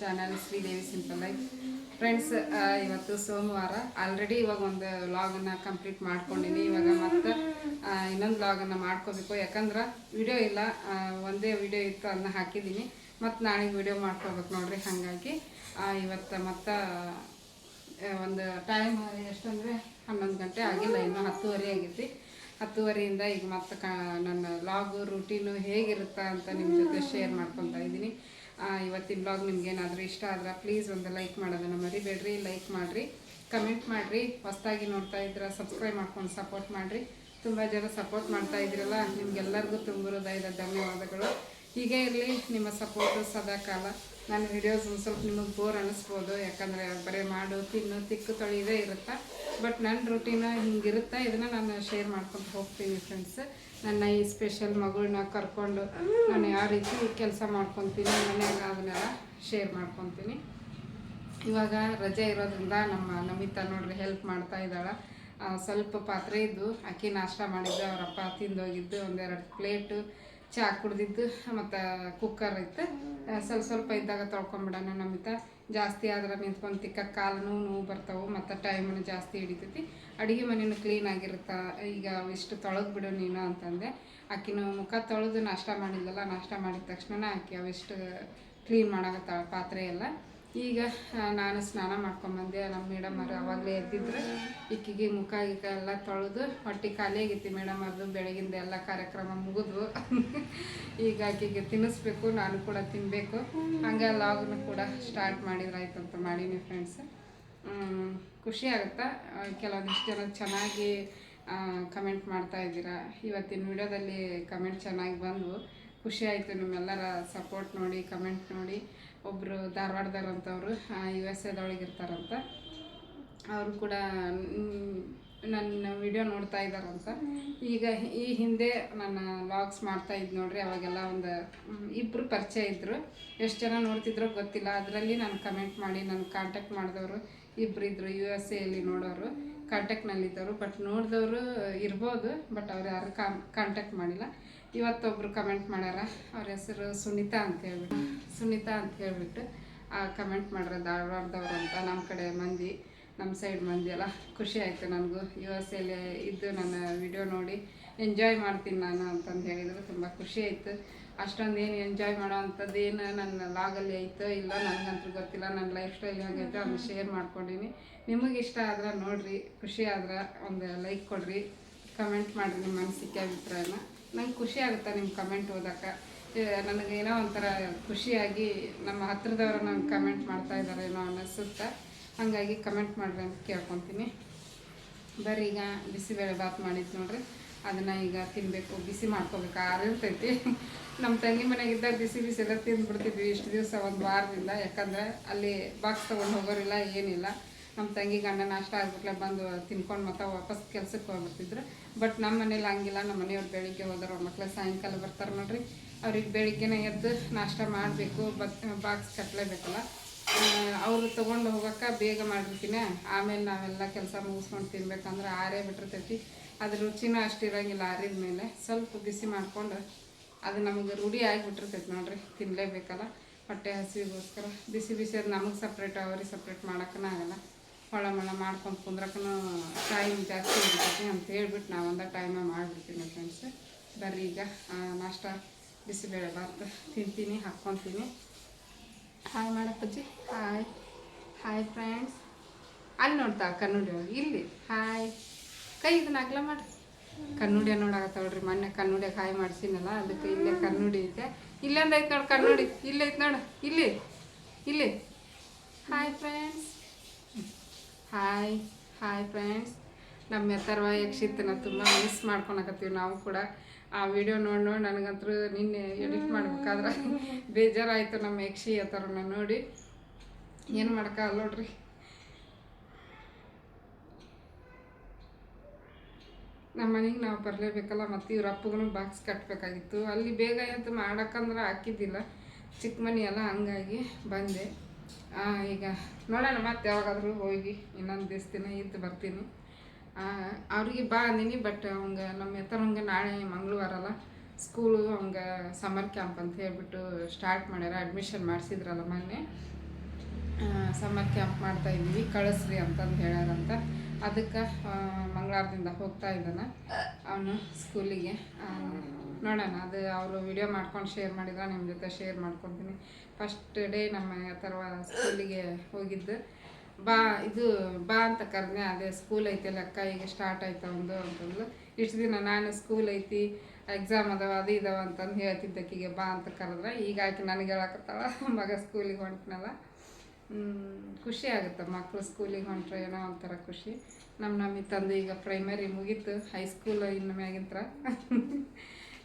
Channel Sridevi simple life friends ಇವತ್ತು ಸೋಮವಾರ. Already ಇವಾಗ ಒಂದು ವ್ಲಾಗನ್ನು ಕಂಪ್ಲೀಟ್ ಮಾಡ್ಕೊಂಡಿನಿ. ಇವಾಗ ಮತ್ತೆ ಇನ್ನೊಂದು ವ್ಲಾಗನ್ನು ಮಾಡ್ಕೋಬೇಕು. ಯಾಕಂದ್ರೆ ವಿಡಿಯೋ ಇಲ್ಲ. ಒಂದೇ ವಿಡಿಯೋ ಇತ್ತು ಅದನ್ನ ಹಾಕಿದ್ದೀನಿ. ಮತ್ತು ನಾಳೆ ವಿಡಿಯೋ ಮಾಡ್ಕೋಬೇಕು ನೋಡ್ರಿ. ಹಾಗಾಗಿ ಇವತ್ತು ಮತ್ತೆ ಒಂದು ಟೈಮ್ ಎಷ್ಟಂದರೆ ಹನ್ನೊಂದು ಗಂಟೆ ಆಗಿಲ್ಲ. ಇನ್ನೂ ಹತ್ತುವರೆ ಆಗೈತಿ. ಹತ್ತುವರೆಯಿಂದ ಈಗ ಮತ್ತೆ ಕ, ನನ್ನ ಲಾಗು ರೂಟೀನು ಹೇಗಿರುತ್ತಾ ಅಂತ ನಿಮ್ಮ ಜೊತೆ ಶೇರ್ ಮಾಡ್ಕೊತಾ ಇದ್ದೀನಿ ಇವತ್ತಿನ ಬ್ಲಾಗ್ ನಿಮ್ಗೆ ಏನಾದರೂ ಇಷ್ಟ ಆದ್ರೆ ಪ್ಲೀಸ್ ಒಂದು ಲೈಕ್ ಮಾಡೋದನ್ನು ಮರಿಬೇಡ್ರಿ ಲೈಕ್ ಮಾಡಿರಿ ಕಮೆಂಟ್ ಮಾಡಿರಿ, ಹೊಸ್ದಾಗಿ ನೋಡ್ತಾ ಇದ್ರೆ ಸಬ್ಸ್ಕ್ರೈಬ್ ಮಾಡ್ಕೊಂಡು ಸಪೋರ್ಟ್ ಮಾಡಿರಿ. ತುಂಬ ಜನ ಸಪೋರ್ಟ್ ಮಾಡ್ತಾ ಇದ್ದೀರಲ್ಲ ನಿಮ್ಗೆಲ್ಲರಿಗೂ ತುಂಬ ಹೃದಯದ ಧನ್ಯವಾದಗಳು. ಹೀಗೆ ಇರಲಿ, ನಿಮ್ಮ ಸಪೋರ್ಟು ಸದಾ ಕಾಲ ನನ್ನ ವಿಡಿಯೋಸ್ ಒಂದು ಸ್ವಲ್ಪ ನಿಮಗೆ ಬೋರ್ ಅನ್ನಿಸ್ಬೋದು ಯಾಕಂದರೆ ಬರೀ ಮಾಡು, ತಿನ್ನು, ತಿಕ್ಕು ತೊಳೆಯದೇ ಇರುತ್ತೆ. ಬಟ್ ನನ್ನ ರೂಟೀನ ಹಿಂಗಿರುತ್ತೆ, ಇದನ್ನು ನಾನು ಶೇರ್ ಮಾಡ್ಕೊಂಡು ಹೋಗ್ತೀನಿ ಫ್ರೆಂಡ್ಸ್ ನನ್ನ ಈ ಸ್ಪೆಷಲ್ ಮಗಳನ್ನ ಕರ್ಕೊಂಡು ನಾನು ಯಾವ ರೀತಿ ಕೆಲಸ ಮಾಡ್ಕೊತೀನಿ ಮನೆಯಾಗ ಅದನ್ನೆಲ್ಲ ಶೇರ್ ಮಾಡ್ಕೊತೀನಿ. ಇವಾಗ ರಜೆ ಇರೋದ್ರಿಂದ ನಮ್ಮ ನಮಿತಾ ನೋಡ್ರಿ ಹೆಲ್ಪ್ ಮಾಡ್ತಾ ಇದ್ದಾಳೆ. ಸ್ವಲ್ಪ ಪಾತ್ರೆ ಇದ್ದು ಅಕ್ಕಿ ನಾಷ್ಟ ಮಾಡಿದ್ದು ಅವರಪ್ಪ ತಿಂದೋಗಿದ್ದು ಒಂದೆರಡು ಪ್ಲೇಟು ಚಹಾ ಕುಡ್ದಿದ್ದು, ಮತ್ತು ಕುಕ್ಕರ್ ಇತ್ತು. ಸ್ವಲ್ಪ ಸ್ವಲ್ಪ ಇದ್ದಾಗ ತೊಳ್ಕೊಂಬಿಡೋಣ ನಮ್ಮಿತ ಜಾಸ್ತಿ ಆದ್ರೆ ನಿಂತ್ಕೊಂಡು ತಿಕ್ಕ ಕಾಲು ನೋವು ನೋವು ಬರ್ತಾವೆ, ಮತ್ತು ಟೈಮನ್ನು ಜಾಸ್ತಿ ಹಿಡಿತೈತಿ. ಅಡುಗೆ ಮನೆಯೂ ಕ್ಲೀನ್ ಆಗಿರುತ್ತೆ? ಈಗ ಇಷ್ಟು ತೊಳೆದು ಬಿಡು ನೀನು ಅಂತಂದೆ. ಆಕಿನ ಮುಖ ತೊಳೆದು ನಾಷ್ಟ ಮಾಡಿದ್ಲಲ್ಲ, ನಾಷ್ಟ ಮಾಡಿದ ತಕ್ಷಣ ಆಕೆ ಅವೆಷ್ಟು ಕ್ಲೀನ್ ಮಾಡಾಕತ್ತಾಳ ಪಾತ್ರೆ ಎಲ್ಲ. ಈಗ ನಾನು ಸ್ನಾನ ಮಾಡ್ಕೊಂಬಂದೆ. ನಮ್ಮ ಮೇಡಮ್ ಅವರು ಅವಾಗಲೇ ಎದ್ದಿದ್ರು. ಇಕ್ಕಿಗೆ ಮುಖ ಗೀಕ ಎಲ್ಲ ತೊಳೆದು, ಹೊಟ್ಟೆ ಖಾಲಿ ಆಗೈತಿ ಮೇಡಮ್ ಅವ್ರದ್ದು ಬೆಳಗಿಂದ ಎಲ್ಲ ಕಾರ್ಯಕ್ರಮ ಮುಗಿದ್ವು. ಈಗ ಆಕೆಗೆ ತಿನ್ನಿಸ್ಬೇಕು, ನಾನು ಕೂಡ ತಿನ್ನಬೇಕು ಹಂಗೆ ಲಾಗ್ನು ಕೂಡ ಸ್ಟಾರ್ಟ್ ಮಾಡಿದ್ರಾಯ್ತು ಅಂತ ಮಾಡೀನಿ ಫ್ರೆಂಡ್ಸ್ ಖುಷಿ ಆಗುತ್ತಾ? ಕೆಲವೊಂದಿಷ್ಟು ಜನ ಚೆನ್ನಾಗಿ ಕಮೆಂಟ್ ಮಾಡ್ತಾ ಇದ್ದೀರಾ. ಇವತ್ತಿನ ವಿಡಿಯೋದಲ್ಲಿ ಕಮೆಂಟ್ ಚೆನ್ನಾಗಿ ಬಂದವು. ಖುಷಿ ಆಯಿತು ನಿಮ್ಮೆಲ್ಲರ ಸಪೋರ್ಟ್ ನೋಡಿ ಕಮೆಂಟ್ ನೋಡಿ. ಒಬ್ಬರು ಧಾರವಾಡದವ್ರಂಥವ್ರು ಯು ಎಸ್ ಎದೊಳಗಿರ್ತಾರಂತ ಅವರು ಕೂಡ ನನ್ನ ವಿಡಿಯೋ ನೋಡ್ತಾ ಇದ್ದಾರಂತ. ಈಗ ಈ ಹಿಂದೆ ನನ್ನ ವ್ಲಾಗ್ಸ್ ಮಾಡ್ತಾ ಇದ್ದು ನೋಡ್ರಿ, ಅವಾಗೆಲ್ಲ ಒಂದು ಇಬ್ಬರು ಪರಿಚಯ ಇದ್ದರು ಎಷ್ಟು ಜನ ನೋಡ್ತಿದ್ರೋ ಗೊತ್ತಿಲ್ಲ. ಅದರಲ್ಲಿ ನಾನು ಕಮೆಂಟ್ ಮಾಡಿ ನನ್ನ ಕಾಂಟ್ಯಾಕ್ಟ್ ಮಾಡಿದವರು ಇಬ್ಬರು ಇದ್ದರು ಯು ಎಸ್ ಎಲ್ಲಿ ನೋಡೋರು ಕಾಂಟ್ಯಾಕ್ಟ್ನಲ್ಲಿದ್ದವರು ಬಟ್ ನೋಡಿದವರು ಇರ್ಬೋದು ಬಟ್ ಅವ್ರು ಯಾರು ಕಾಂಟ್ಯಾಕ್ಟ್ ಮಾಡಿಲ್ಲ. ಇವತ್ತೊಬ್ರು ಕಮೆಂಟ್ ಮಾಡ್ಯಾರ ಅವ್ರ ಹೆಸರು ಸುನೀತಾ ಅಂತ ಹೇಳ್ಬಿಟ್ಟು. ಸುನೀತಾ ಅಂತ ಹೇಳ್ಬಿಟ್ಟು ಕಮೆಂಟ್ ಮಾಡ್ರೆ ಧಾರವಾಡದವ್ರು ಅಂತ. ನಮ್ಮ ಕಡೆ ಮಂದಿ ನಮ್ಮ ಸೈಡ್ ಮಂದಿ ಎಲ್ಲ ಖುಷಿ ಆಯಿತು ನನಗೂ. ಯು ಎಸ್ ಎಲ್ಲಿ ಇದ್ದು ನನ್ನ ವಿಡಿಯೋ ನೋಡಿ ಎಂಜಾಯ್ ಮಾಡ್ತೀನಿ ನಾನು ಅಂತಂದು ಹೇಳಿದ್ರು. ತುಂಬ ಖುಷಿ ಆಯಿತು. ಅಷ್ಟೊಂದು ಏನು ಎಂಜಾಯ್ ಮಾಡೋ ಅಂಥದ್ದು ಏನು ನನ್ನ ಲಾಗಲ್ಲಿ ಐತೋ ಇಲ್ಲ ನನಗಂತೂ ಗೊತ್ತಿಲ್ಲ. ನನ್ನ ಲೈಫ್ ಸ್ಟೈಲ್ ಹೇಗೈತೆ ಅದನ್ನು ಶೇರ್ ಮಾಡ್ಕೊಂಡಿನಿ. ನಿಮಗೆ ಇಷ್ಟ ಆದ್ರೆ ನೋಡಿರಿ. ಖುಷಿ ಆದ್ರೆ ಒಂದು ಲೈಕ್ ಕೊಡ್ರಿ. ಕಮೆಂಟ್ ಮಾಡಿರಿ ನಿಮ್ಮ ಅನಿಸಿಕೆ ಅಭಿಪ್ರಾಯನ. ನಂಗೆ ಖುಷಿ ಆಗುತ್ತೆ ನಿಮ್ಮ ಕಮೆಂಟ್ ಓದಕ್ಕೆ ನನಗೇನೋ ಒಂಥರ ಖುಷಿಯಾಗಿ ನಮ್ಮ ಹತ್ರದವರು ನಂಗೆ ಕಮೆಂಟ್ ಮಾಡ್ತಾ ಇದ್ದಾರೆ ಏನೋ ಅನ್ನಿಸುತ್ತೆ. ಹಾಗಾಗಿ ಕಮೆಂಟ್ ಮಾಡ್ರಿ ಅಂತ ಕೇಳ್ಕೊತೀನಿ. ಬರ್ರಿ ಈಗ ಬಿಸಿಬೇಳೆ ಬಾತ್ ಮಾಡಿದ್ದು ನೋಡ್ರಿ. ಅದನ್ನು ಈಗ ತಿನ್ನಬೇಕು ಬಿಸಿ ಮಾಡ್ಕೋಬೇಕು. ಆರಿರ್ತೈತಿ ನಮ್ಮ ತಂಗಿ ಮನೆಗಿದ್ದಾಗ ಬಿಸಿ ಬಿಸಿ ಎಲ್ಲ ತಿಂದ್ಬಿಡ್ತಿದ್ವಿ ಇಷ್ಟು ದಿವಸ ಒಂದು ವಾರದಿಂದ. ಯಾಕಂದ್ರೆ ಅಲ್ಲಿ ಬಾಕ್ಸ್ ತೊಗೊಂಡು ಹೋಗೋರಿಲ್ಲ, ಏನಿಲ್ಲ. ನಮ್ಮ ತಂಗಿ ಗಂಡ ನಾಷ್ಟ ಆಗ್ಬಿಟ್ಲೆ ಬಂದು ತಿನ್ಕೊಂಡು ಮತ್ತೆ ವಾಪಸ್ ಕೆಲ್ಸಕ್ಕೆ ಹೋಗ್ಬಿಡ್ತಿದ್ರು. ಬಟ್ ನಮ್ಮ ಮನೇಲಿ ಹಂಗಿಲ್ಲ ನಮ್ಮ ಮನೆಯವ್ರು ಬೆಳಿಗ್ಗೆ ಹೋದ್ರೆ ಮಕ್ಳು ಸಾಯಂಕಾಲ ಬರ್ತಾರೆ ನೋಡ್ರಿ. ಅವ್ರಿಗೆ ಬೆಳಿಗ್ಗೆನೇ ಎದ್ದು ನಾಷ್ಟ ಮಾಡಬೇಕು ಬತ್ ಬಾಕ್ಸ್ ಕಟ್ಟಲೇಬೇಕಲ್ಲ ಅವ್ರು ತೊಗೊಂಡು ಹೋಗೋಕೆ ಬೇಗ ಮಾಡಿರ್ತೀನಿ ಆಮೇಲೆ ನಾವೆಲ್ಲ ಕೆಲಸ ಮುಗಿಸ್ಕೊಂಡು ತಿನ್ಬೇಕಂದ್ರೆ ಆರೇ ಬಿಟ್ಟಿರ್ತೈತಿ. ಅದ್ರ ರುಚಿನೂ ಅಷ್ಟು ಇರೋಂಗಿಲ್ಲ ಆರಿದ ಮೇಲೆ. ಸ್ವಲ್ಪ ಬಿಸಿ ಮಾಡಿಕೊಂಡು ಅದು ನಮಗೆ ರೂಢಿ ಆಗಿಬಿಟ್ಟಿರ್ತೈತಿ ನೋಡ್ರಿ ತಿನ್ನಲೇಬೇಕಲ್ಲ ಹೊಟ್ಟೆ ಹಸಿವಿಗೋಸ್ಕರ. ಬಿಸಿ ಬಿಸಿ ಅದು ನಮಗೆ ಸಪ್ರೇಟ್ ಅವ್ರಿಗೆ ಸಪ್ರೇಟ್ ಮಾಡೋಕ್ಕೂ ಆಗಲ್ಲ ಹೊಳ ಮಳ ಮಾಡ್ಕೊಂಡು ಕುಂದ್ರಕ್ಕೂ ಟೈಮ್ ಜಾಸ್ತಿ ಇರ್ತೈತಿ ಅಂತ ಹೇಳ್ಬಿಟ್ಟು ನಾವು ಒಂದೇ ಟೈಮ ಮಾಡಿಬಿಡ್ತೀನಿ ಫ್ರೆಂಡ್ಸ್ ಬರ್ರಿ ಈಗ ನಾಷ್ಟ ಬಿಸಿಬೇಳೆ ಬಾತ್ ತಿಂತೀನಿ ಹಾಕ್ಕೊತೀನಿ. ಹಾಯ್ ಮಾಡಪ್ಪಜ್ಜಿ ಹಾಯ್ ಹಾಯ್ ಫ್ರೆಂಡ್ಸ್ ಅಲ್ಲಿ ನೋಡ್ತಾ ಕನ್ನಡಿ ಒಳಗೆ. ಇಲ್ಲಿ. ಹಾಯ್ ಕೈ ಇದನ್ನ ಅಗ್ಲ ಮಾಡಿ. ಕನ್ನಡಿಯ ನೋಡಾಕತ್ತವಳ್ರಿ ಮೊನ್ನೆ ಕನ್ನಡಿಯ ಹಾಯ್ ಮಾಡ್ಸಿನಲ್ಲ ಅದಕ್ಕೆ ಇಲ್ಲೇ ಕನ್ನಡಿ ಐತೆ. ಇಲ್ಲೊಂದು ಐತೆ ನೋಡಿ ಕನ್ನಡಿ. ಇಲ್ಲೈತೆ ಐತೆ ನೋಡು. ಇಲ್ಲಿ. ಇಲ್ಲಿ. Hi friends hi hi friends ನಮ್ಮ ಎತ್ತರವ ಯಕ್ಷಿತನ ತುಂಬ ಮಿಸ್ ಮಾಡ್ಕೊಳಕತ್ತೀವಿ ನಾವು ಕೂಡ. ಆ ವಿಡಿಯೋ ನೋಡಿ ನೋಡಿ ನನಗಂತೂ ನಿನ್ನೆ ಎಡಿಟ್ ಮಾಡ್ಬೇಕಾದ್ರೆ ಬೇಜಾರಾಯಿತು ನಮ್ಮ ಯಕ್ಷಿ ಎತ್ತರನ ನೋಡಿ. ಏನು ಮಾಡೋಕ್ಕಾಗಲ್ಲ ನೋಡ್ರಿ. ನಮ್ಮ ಮನೆಗೆ ನಾವು ಬರಲೇಬೇಕಲ್ಲ ಮತ್ತು ಇವ್ರ ಅಪ್ಪಗೂ ಬಾಕ್ಸ್ ಕಟ್ಟಬೇಕಾಗಿತ್ತು ಅಲ್ಲಿ ಬೇಗ ಎದ್ದು ಮಾಡೋಕ್ಕಂದ್ರೆ ಹಾಕಿದ್ದಿಲ್ಲ. ಚಿಕ್ಕ ಮನೆ ಎಲ್ಲ ಹಂಗಾಗಿ ಬಂದೆ. ಈಗ ನೋಡೋಣ ಮತ್ತೆ ಯಾವಾಗಾದರೂ ಹೋಗಿ ಇನ್ನೊಂದು ದಿವಸ ದಿನ ಇದ್ದು ಬರ್ತೀನಿ. ಅವ್ರಿಗೆ ಬಾ ಅಂದಿನಿ ಬಟ್ ಅವಂಗ ನಮ್ಮ ಎತ್ತರಂಗೆ ನಾಳೆ ಮಂಗಳವಾರ ಅಲ್ಲ ಸ್ಕೂಲು ಅವಂಗ ಸಮ್ಮರ್ ಕ್ಯಾಂಪ್ ಅಂತ ಹೇಳ್ಬಿಟ್ಟು ಸ್ಟಾರ್ಟ್ ಮಾಡ್ಯಾರ ಅಡ್ಮಿಷನ್ ಮಾಡಿಸಿದ್ರಲ್ಲ ಮೊನ್ನೆ. ಸಮ್ಮರ್ ಕ್ಯಾಂಪ್ ಮಾಡ್ತಾ ಇದ್ದೀವಿ, ಕಳಿಸ್ರಿ ಅಂತಂದು ಹೇಳ್ಯಾರಂತ ಅದಕ್ಕೆ ಮಂಗಳಾರದಿಂದ ಹೋಗ್ತಾ ಇದ್ದಾನೆ ಅವನು ಸ್ಕೂಲಿಗೆ ನೋಡೋಣ, ಅದು ಅವರು ವಿಡಿಯೋ ಮಾಡ್ಕೊಂಡು ಶೇರ್ ಮಾಡಿದ್ರೆ ನಿಮ್ಮ ಜೊತೆ ಶೇರ್ ಮಾಡ್ಕೊತೀನಿ. ಫಸ್ಟ್ ಡೇ ನಮ್ಮ ಥರ ಸ್ಕೂಲಿಗೆ ಹೋಗಿದ್ದು. ಬಾ, ಇದು ಬಾ ಅಂತ ಕರೆದೆ ಅದೇ ಸ್ಕೂಲ್ ಐತೆ ಅಕ್ಕ ಈಗ ಸ್ಟಾರ್ಟ್ ಆಯ್ತಾ ಒಂದು ಅಂತಂದು ಇಷ್ಟು ದಿನ ನಾನು ಸ್ಕೂಲ್ ಐತಿ ಎಕ್ಸಾಮ್ ಅದಾವ, ಅದು ಇದಾವ ಅಂತಂದು ಹೇಳ್ತಿದ್ದಕ್ಕಿಗೆ ಬಾ ಅಂತ ಕರೆದ್ರೆ, ಈಗ ಆಕೆ ನನಗೆ ಹೇಳಕತ್ತಾಳ, ಮಗ ಸ್ಕೂಲಿಗೆ ಹೊಂಟ್ನಲ್ಲ. ಖುಷಿ ಆಗುತ್ತೆ ಮಕ್ಕಳು ಸ್ಕೂಲಿಗೆ ಹೊಂಟ್ರೆ ಏನೋ ಒಂಥರ ಖುಷಿ. ನಮ್ಮ ನಮ್ಮ ತಂದು ಈಗ ಪ್ರೈಮರಿ ಮುಗೀತು ಹೈಸ್ಕೂಲ್ ಇನ್ನು ಮ್ಯಾಗಿಂತ್ರ.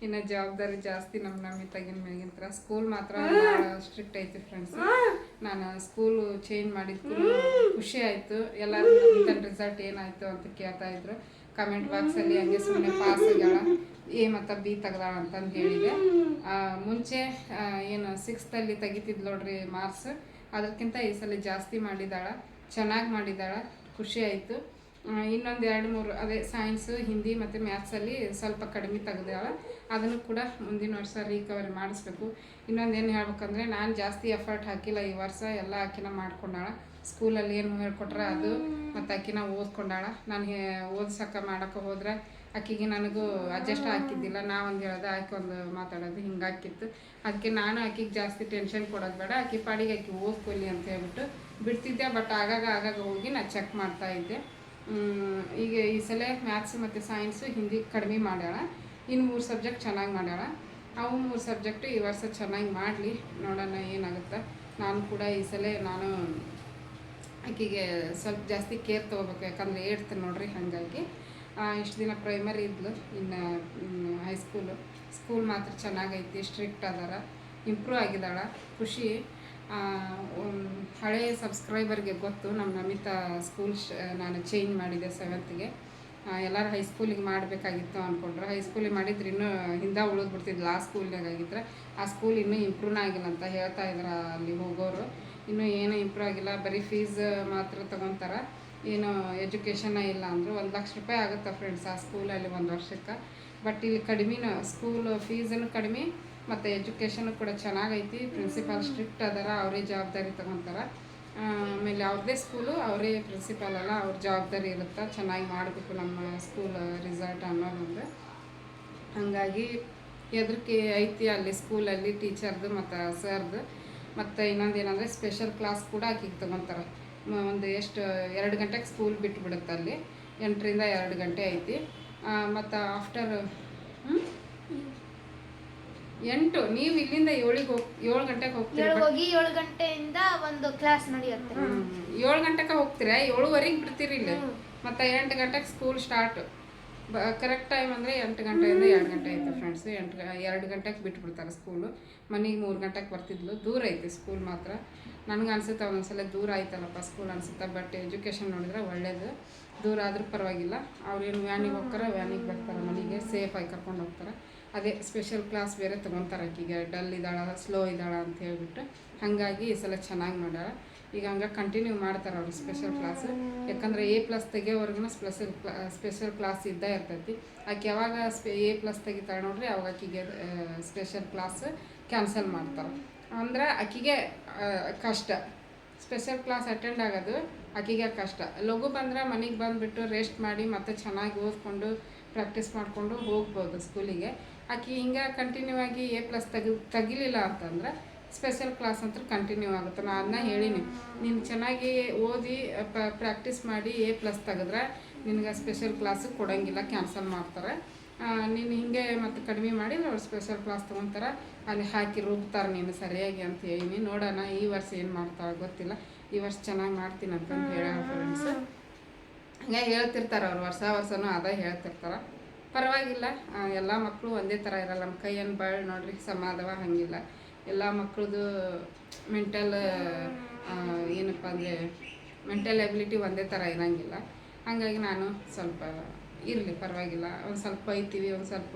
ಇನ್ನು ಜವಾಬ್ದಾರಿ ಜಾಸ್ತಿ ನಮ್ಮ ನಮ್ಮಿ ತಗಿನ ಮೇಲಿಂತರ ಸ್ಕೂಲ್ ಮಾತ್ರ ಸ್ಟ್ರಿಕ್ಟ್ ಐತಿ ಫ್ರೆಂಡ್ಸ್ ನಾನು ಸ್ಕೂಲು ಚೇಂಜ್ ಮಾಡಿದ್ದು ಖುಷಿ ಆಯಿತು. ಎಲ್ಲರೂ ರಿಸಲ್ಟ್ ಏನಾಯಿತು ಅಂತ ಕೇಳ್ತಾ ಇದ್ರು. ಕಮೆಂಟ್ ಬಾಕ್ಸಲ್ಲಿ ಹಂಗೆ ಸುಮ್ಮನೆ ಪಾಸ್ ಆಗ್ಯಾಳ. ಏ ಮತ್ತು ಬಿ ತೆಗ್ದಾಳ ಅಂತಂದು ಹೇಳಿದೆ. ಮುಂಚೆ ಏನು ಸಿಕ್ಸ್ತಲ್ಲಿ ತೆಗಿತಿದ್ಲು ನೋಡ್ರಿ ಮಾರ್ಕ್ಸ್ ಅದಕ್ಕಿಂತ ಈ ಸಲ ಜಾಸ್ತಿ ಮಾಡಿದಾಳ. ಚೆನ್ನಾಗಿ ಮಾಡಿದಾಳ. ಖುಷಿ ಆಯಿತು. ಇನ್ನೊಂದು ಎರಡು ಮೂರು, ಅದೇ ಸೈನ್ಸು ಹಿಂದಿ ಮತ್ತು ಮ್ಯಾಥ್ಸಲ್ಲಿ ಸ್ವಲ್ಪ ಕಡಿಮೆ ತೆಗೆದಾಳ ಅದನ್ನು ಕೂಡ ಮುಂದಿನ ವರ್ಷ ರಿಕವರಿ ಮಾಡಿಸ್ಬೇಕು. ಇನ್ನೊಂದು ಏನು ಹೇಳ್ಬೇಕಂದ್ರೆ, ನಾನು ಜಾಸ್ತಿ ಎಫರ್ಟ್ ಹಾಕಿಲ್ಲ ಈ ವರ್ಷ, ಎಲ್ಲ ಆಕಿನ ಮಾಡ್ಕೊಂಡಾಳ. ಸ್ಕೂಲಲ್ಲಿ ಏನು ಹೇಳ್ಕೊಟ್ರೆ ಅದು, ಮತ್ತು ಆಕಿನ ಓದ್ಕೊಂಡಾಳ. ನಾನು ಓದ್ಸಕ್ಕೆ ಮಾಡೋಕ್ಕೆ ಹೋದ್ರೆ ಆಕಿಗೆ ನನಗೂ ಅಡ್ಜಸ್ಟ್ ಹಾಕಿದ್ದಿಲ್ಲ ನಾ ಒಂದು ಹೇಳೋದು, ಆಕೆ ಒಂದು ಮಾತಾಡೋದು ಹಿಂಗಾಕಿತ್ತು ಅದಕ್ಕೆ ನಾನು ಆಕಿಗೆ ಜಾಸ್ತಿ ಟೆನ್ಷನ್ ಕೊಡೋದು ಬೇಡ. ಆಕೆ ಪಾಡಿಗೆ ಆಕೆ ಓದ್ಕೊಲಿ ಅಂತ ಹೇಳ್ಬಿಟ್ಟು ಬಿಡ್ತಿದ್ದೆ. ಬಟ್ ಆಗಾಗ ಆಗಾಗ ಹೋಗಿ ನಾನು ಚೆಕ್ ಮಾಡ್ತಾ ಇದ್ದೆ. ಈಗ ಈ ಸಲ ಮ್ಯಾಥ್ಸ್ ಮತ್ತು ಸೈನ್ಸು ಹಿಂದಿ ಕಡಿಮೆ ಮಾಡ್ಯಾಳ. ಇನ್ನು ಮೂರು ಸಬ್ಜೆಕ್ಟ್ ಚೆನ್ನಾಗಿ ಮಾಡ್ಯಾಳ. ಅವು ಮೂರು ಸಬ್ಜೆಕ್ಟು ಈ ವರ್ಷ ಚೆನ್ನಾಗಿ ಮಾಡಲಿ. ನೋಡೋಣ ಏನಾಗುತ್ತೆ. ನಾನು ಕೂಡ ಈ ಸಲ ನಾನು ಆಕೆಗೆ ಸ್ವಲ್ಪ ಜಾಸ್ತಿ ಕೇರ್ ತೊಗೋಬೇಕು. ಯಾಕಂದರೆ ಏಡ್ತು ನೋಡ್ರಿ ಹಾಗಾಗಿ. ಇಷ್ಟು ದಿನ ಪ್ರೈಮರಿ ಇದ್ಲು. ಇನ್ನು ಹೈಸ್ಕೂಲು ಸ್ಕೂಲ್ ಮಾತ್ರ ಚೆನ್ನಾಗೈತಿ. ಸ್ಟ್ರಿಕ್ಟ್ ಅದಾರ ಇಂಪ್ರೂವ್ ಆಗಿದ್ದಾಳೆ ಖುಷಿ. ಆ, ಒಂದ್ ಹಳೆ ಸಬ್ಸ್ಕ್ರೈಬರ್ಗೆ ಗೊತ್ತು ನಮ್ಮ ನಮಿತಾ ಸ್ಕೂಲ್ ನಾನು ಚೇಂಜ್ ಮಾಡಿದೆ ಸೆವೆಂತ್ಗೆ ಎಲ್ಲರೂ ಹೈಸ್ಕೂಲಿಗೆ ಮಾಡಬೇಕಾಗಿತ್ತು ಅಂದ್ಕೊಂಡ್ರು ಹೈಸ್ಕೂಲಿಗೆ ಮಾಡಿದ್ರೆ ಇನ್ನೂ ಹಿಂದೆ ಉಳಿದು ಬಿಡ್ತಿದ್ಲು ಆ ಸ್ಕೂಲ್ನಾಗ ಆಗಿದ್ರೆ ಆ ಸ್ಕೂಲ್ ಇನ್ನೂ ಇಂಪ್ರೂವ್ನ ಆಗಿಲ್ಲ ಅಂತ ಹೇಳ್ತಾ ಇದ್ರು ಅಲ್ಲಿ ಹೋಗೋರು. ಇನ್ನೂ ಏನೂ ಇಂಪ್ರೂವ್ ಆಗಿಲ್ಲ ಬರೀ ಫೀಸ್ ಮಾತ್ರ ತೊಗೊತಾರೆ. ಏನು ಎಜುಕೇಷನ್ ಇಲ್ಲ ಅಂದರು. ಒಂದು ಲಕ್ಷ ರೂಪಾಯಿ ಆಗುತ್ತೆ ಫ್ರೆಂಡ್ಸ್ ಆ ಸ್ಕೂಲಲ್ಲಿ ಒಂದು ವರ್ಷಕ್ಕೆ? ಬಟ್ ಇಲ್ಲಿ ಕಡಿಮೆನೂ ಸ್ಕೂಲ್ ಫೀಸನ್ನು ಕಡಿಮೆ. ಮತ್ತು ಎಜುಕೇಷನು ಕೂಡ ಚೆನ್ನಾಗೈತಿ. ಪ್ರಿನ್ಸಿಪಾಲ್ ಸ್ಟ್ರಿಕ್ಟ್ ಅದಾರ, ಅವರೇ ಜವಾಬ್ದಾರಿ ತಗೊತಾರ. ಆಮೇಲೆ ಅವ್ರದ್ದೇ ಸ್ಕೂಲು ಅವರೇ ಪ್ರಿನ್ಸಿಪಾಲ್ ಅಲ್ಲ, ಅವ್ರ ಜವಾಬ್ದಾರಿ ಇರುತ್ತೆ. ಚೆನ್ನಾಗಿ ಮಾಡಬೇಕು ನಮ್ಮ ಸ್ಕೂಲ್ ರಿಸಲ್ಟ್ ಅನ್ನೋದೊಂದು. ಹಾಗಾಗಿ ಹೆದರಿಕೆ ಐತಿ ಅಲ್ಲಿ ಸ್ಕೂಲಲ್ಲಿ ಟೀಚರ್ದು ಮತ್ತು ಸರ್ದು. ಮತ್ತು ಇನ್ನೊಂದು ಏನಂದರೆ ಸ್ಪೆಷಲ್ ಕ್ಲಾಸ್ ಕೂಡ ಆಕಿಗೆ ತೊಗೊತಾರೆ. ಒಂದು ಎಷ್ಟು, ಎರಡು ಗಂಟೆಗೆ ಸ್ಕೂಲ್ ಬಿಟ್ಟು ಬಿಡುತ್ತೆ ಅಲ್ಲಿ. ಎಂಟರಿಂದ ಎರಡು ಗಂಟೆ ಐತಿ. ಮತ್ತು ಆಫ್ಟರ್ ಎಂಟು ನೀವು ಇಲ್ಲಿಂದ ಏಳಿಗೆ ಹೋಗಿ ಏಳು ಗಂಟೆಗೆ ಹೋಗ್ತೀರಿ? ಏಳು ಹೋಗಿ ಏಳು ಗಂಟೆಯಿಂದ ಒಂದು ಕ್ಲಾಸ್ ನಡೆಯುತ್ತೆ. ಏಳು ಗಂಟೆಗೆ ಹೋಗ್ತೀರಾ? ಏಳುವರೆಗೆ ಬಿಡ್ತೀರಿ ಇಲ್ಲಿ. ಮತ್ತೆ ಎಂಟು ಗಂಟೆಗೆ ಸ್ಕೂಲ್ ಸ್ಟಾರ್ಟ್. ಕರೆಕ್ಟ್ ಟೈಮ್ ಅಂದರೆ ಎಂಟು ಗಂಟೆಯಿಂದ ಎರಡು ಗಂಟೆ ಐತೆ ಫ್ರೆಂಡ್ಸ್. ಎಂಟು ಎರಡು ಗಂಟೆಗೆ ಬಿಟ್ಬಿಡ್ತಾರೆ ಸ್ಕೂಲು. ಮನೆಗೆ ಮೂರು ಗಂಟೆಗೆ ಬರ್ತಿದ್ಲು. ದೂರ ಐತೆ ಸ್ಕೂಲ್ ಮಾತ್ರ. ನನಗೆ ಅನಿಸುತ್ತೆ ಒಂದೊಂದ್ಸಲ ದೂರ ಆಯ್ತಲ್ಲಪ್ಪ ಸ್ಕೂಲ್ ಅನಿಸುತ್ತೆ ಬಟ್ ಎಜುಕೇಷನ್ ನೋಡಿದ್ರೆ ಒಳ್ಳೇದು. ದೂರ ಆದರೂ ಪರವಾಗಿಲ್ಲ. ಅವ್ರೇನು ವ್ಯಾನಿಗೆ ಹೋಗ್ತಾರೆ ವ್ಯಾನಿಗೆ ಬರ್ತಾರೆ, ಮನೆಗೆ ಸೇಫಾಗಿ ಕರ್ಕೊಂಡು ಹೋಗ್ತಾರೆ. ಅದೇ ಸ್ಪೆಷಲ್ ಕ್ಲಾಸ್ ಬೇರೆ ತೊಗೊತಾರೆ ಆಕಿಗೆ. ಡಲ್ ಇದ್ದಾಳ ಸ್ಲೋ ಇದ್ದಾಳ ಅಂತ ಹೇಳಿಬಿಟ್ಟು. ಹಾಗಾಗಿ ಈ ಸಲ ಚೆನ್ನಾಗಿ ಮಾಡ್ಯಾಳ. ಈಗ ಹಂಗೆ ಕಂಟಿನ್ಯೂ ಮಾಡ್ತಾರೆ ಅವರು ಸ್ಪೆಷಲ್ ಕ್ಲಾಸ್ ಯಾಕಂದ್ರೆ ಎ ಪ್ಲಸ್ ತೆಗಿಯೋವರೆಗೂ ಸ್ಪೆಷಲ್ ಸ್ಪೆಷಲ್ ಕ್ಲಾಸ್ ಇದ್ದೇ ಇರ್ತೈತಿ. ಆಕೆ ಯಾವಾಗ ಸ್ಪೆ ಎ ಪ್ಲಸ್ ತೆಗಿತಾಳೆ ನೋಡ್ರಿ, ಅವಾಗ ಆಕಿಗೆ ಸ್ಪೆಷಲ್ ಕ್ಲಾಸ್ ಕ್ಯಾನ್ಸಲ್ ಮಾಡ್ತಾರೆ. ಅಂದ್ರೆ ಆಕಿಗೆ ಕಷ್ಟ. ಸ್ಪೆಷಲ್ ಕ್ಲಾಸ್ ಅಟೆಂಡ್ ಆಗೋದು ಆಕಿಗೆ ಕಷ್ಟ. ಲಘು ಬಂದ್ರೆ ಮನೆಗೆ ಬಂದುಬಿಟ್ಟು ರೆಸ್ಟ್ ಮಾಡಿ ಮತ್ತೆ ಚೆನ್ನಾಗಿ ಓದ್ಕೊಂಡು ಪ್ರಾಕ್ಟೀಸ್ ಮಾಡಿಕೊಂಡು ಹೋಗ್ಬೋದು ಸ್ಕೂಲಿಗೆ ಆಕೆ ಹಿಂಗೆ ಕಂಟಿನ್ಯೂ ಆಗಿ ಎ ಪ್ಲಸ್ ತೆಗಿ, ತೆಗಿಲಿಲ್ಲ ಅಂತಂದ್ರೆ ಸ್ಪೆಷಲ್ ಕ್ಲಾಸ್ ಅಂತ ಕಂಟಿನ್ಯೂ ಆಗುತ್ತೆ. ನಾನು ಅದನ್ನ ಹೇಳೀನಿ. ನೀನು ಚೆನ್ನಾಗಿ ಓದಿ ಪ್ರಾಕ್ಟೀಸ್ ಮಾಡಿ ಎ ಪ್ಲಸ್ ತೆಗೆದ್ರೆ ನಿನಗೆ ಸ್ಪೆಷಲ್ ಕ್ಲಾಸು ಕೊಡೋಂಗಿಲ್ಲ ಕ್ಯಾನ್ಸಲ್ ಮಾಡ್ತಾರೆ. ನೀನು ಹಿಂಗೆ ಮತ್ತು ಕಡಿಮೆ ಮಾಡಿದ್ರೆ ಅವ್ರು ಸ್ಪೆಷಲ್ ಕ್ಲಾಸ್ ತೊಗೊತಾರೆ. ಅಲ್ಲಿ ಹಾಕಿ ರುಬ್ತಾರೆ ನೀನು ಸರಿಯಾಗಿ ಅಂತ ಹೇಳೀನಿ. ನೋಡೋಣ ಈ ವರ್ಷ ಏನು ಮಾಡ್ತಾಳೆ ಗೊತ್ತಿಲ್ಲ. ಈ ವರ್ಷ ಚೆನ್ನಾಗಿ ಮಾಡ್ತೀನಿ ಅಂತಂದು ಹೇಳ ಫ್ರೆಂಡ್ಸ್ ಹಂಗೆ ಹೇಳ್ತಿರ್ತಾರೆ ಅವ್ರು ವರ್ಷ ವರ್ಷನೂ ಅದೇ ಹೇಳ್ತಿರ್ತಾರೆ. ಪರವಾಗಿಲ್ಲ ಎಲ್ಲ ಮಕ್ಕಳು ಒಂದೇ ಥರ ಇರಲ್ಲ. ನಮ್ಮ ಕೈಯನ್ನು ಬಾಳ್ ನೋಡ್ರಿ ಸಮಾಧವ ಹಂಗಿಲ್ಲ. ಎಲ್ಲ ಮಕ್ಕಳದು ಮೆಂಟಲ್ ಏನಪ್ಪ ಅಂದರೆ ಮೆಂಟಲ್ ಎಬಿಲಿಟಿ ಒಂದೇ ಥರ ಇರೋಂಗಿಲ್ಲ. ಹಾಗಾಗಿ ನಾನು ಸ್ವಲ್ಪ ಇರಲಿ ಪರವಾಗಿಲ್ಲ. ಒಂದು ಸ್ವಲ್ಪ ಒಯ್ತೀವಿ ಒಂದು ಸ್ವಲ್ಪ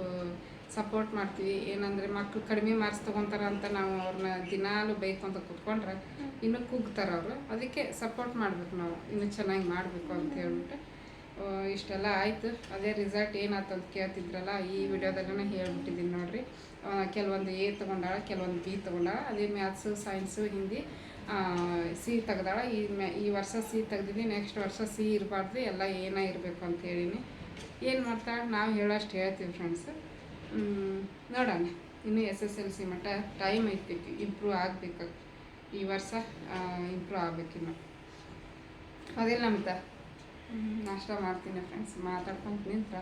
ಸಪೋರ್ಟ್ ಮಾಡ್ತೀವಿ. ಏನಂದರೆ ಮಕ್ಕಳು ಕಡಿಮೆ ಮಾರ್ಕ್ಸ್ ತೊಗೊತಾರ ಅಂತ ನಾವು ಅವ್ರನ್ನ ದಿನಾಲು ಅಂತ ಕೂತ್ಕೊಂಡ್ರೆ ಇನ್ನೂ ಕುಗ್ತಾರೆ ಅವರು. ಅದಕ್ಕೆ ಸಪೋರ್ಟ್ ಮಾಡ್ಬೇಕು ನಾವು. ಇನ್ನೂ ಚೆನ್ನಾಗಿ ಮಾಡಬೇಕು ಅಂತ ಹೇಳ್ಬಿಟ್ಟು ಇಷ್ಟೆಲ್ಲ ಆಯಿತು. ಅದೇ ರಿಸಲ್ಟ್ ಏನಾಯ್ತು ಅಂತ ಕೇಳ್ತಿದ್ರಲ್ಲ, ಈ ವಿಡಿಯೋದಲ್ಲೇ ಹೇಳ್ಬಿಟ್ಟಿದ್ದೀನಿ ನೋಡಿರಿ. ಕೆಲವೊಂದು ಎ ತೊಗೊಂಡಾಳ, ಕೆಲವೊಂದು ಬಿ ತೊಗೊಂಡಾಳ. ಅದೇ ಮ್ಯಾಥ್ಸು ಸೈನ್ಸು ಹಿಂದಿ ಸಿ ತೆಗ್ದಾಳ. ಈ ಮ್ಯಾ, ಈ ವರ್ಷ ಸಿ ತೆಗ್ದಿದ್ದೀನಿ ನೆಕ್ಸ್ಟ್ ವರ್ಷ ಸಿ ಇರಬಾರ್ದು. ಎಲ್ಲ ಏನೇ ಇರಬೇಕು ಅಂತ ಹೇಳಿನಿ. ಏನು ಮಾಡ್ತಾಳೆ? ನಾವು ಹೇಳೋಷ್ಟು ಹೇಳ್ತೀವಿ ಫ್ರೆಂಡ್ಸ್ ನೋಡೋಣ. ಇನ್ನು ಎಸ್ ಎಸ್ ಎಲ್ ಸಿ ಮಟ್ಟ ಟೈಮ್ ಐತಿ ಇಂಪ್ರೂವ್ ಆಗಬೇಕು. ಈ ವರ್ಷ ಇಂಪ್ರೂವ್ ಆಗ್ಬೇಕಿನ್ನು ಅದೇ ನಮ್ತ ನಾಷ್ಟ ಮಾಡ್ತೀನಿ ಫ್ರೆಂಡ್ಸ್ ಮಾತಾಡ್ಕೊಂತ ನಿಂತ್ರ.